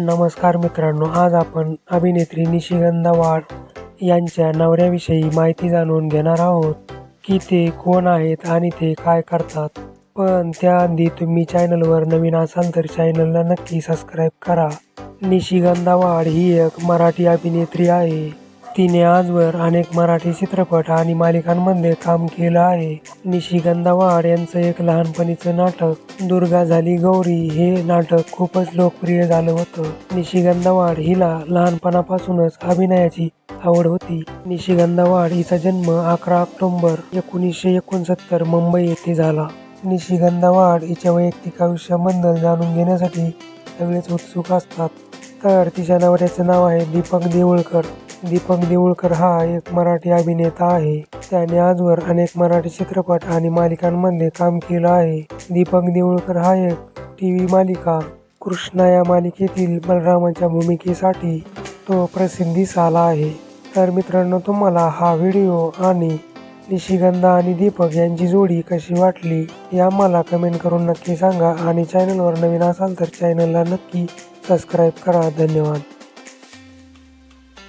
नमस्कार मित्रांनो आज आपण अभिनेत्री निशिगंधा वाड यांच्या नवऱ्याविषयी माहिती जाणून घेणार आहोत की ते कोण आहेत आणि ते काय करतात. पण त्याआधी तुम्ही चॅनलवर नवीन असाल तर चॅनलला नक्की सबस्क्राईब करा. निशिगंधा वाड ही एक मराठी अभिनेत्री आहे. तिने आजवर अनेक मराठी चित्रपट आणि मालिकांमध्ये काम केलं आहे. निशिगंधा वाड यांचं एक लहानपणीचं नाटक दुर्गा झाली गौरी हे नाटक खूपच लोकप्रिय झालं होतं. निशिगंधा वाड हिला लहानपणापासूनच अभिनयाची आवड होती. निशिगंधा वाड हिचा जन्म अकरा ऑक्टोंबर एकोणीसशे एकोणसत्तर मुंबई येथे झाला. निशिगंधा वाड हिच्या वैयक्तिक आयुष्याबद्दल जाणून घेण्यासाठी सगळेच उत्सुक असतात. तर तिच्या नवऱ्याचं नाव आहे दीपक देऊळकर दीपक देऊळकर हा एक मराठी अभिनेता आहे. त्याने आजवर अनेक मराठी चित्रपट आणि मालिकांमध्ये काम केलं आहे. दीपक देऊळकर हा एक टी व्ही मालिका कृष्णा या मालिकेतील बलरामाच्या भूमिकेसाठी तो प्रसिद्धीस आला आहे. तर मित्रांनो तुम्हाला हा व्हिडिओ आणि निशिगंधा आणि दीपक यांची जोडी कशी वाटली हे आम्हाला कमेंट करून नक्की सांगा आणि चॅनलवर नवीन असाल तर चॅनलला नक्की सबस्क्राईब करा. धन्यवाद.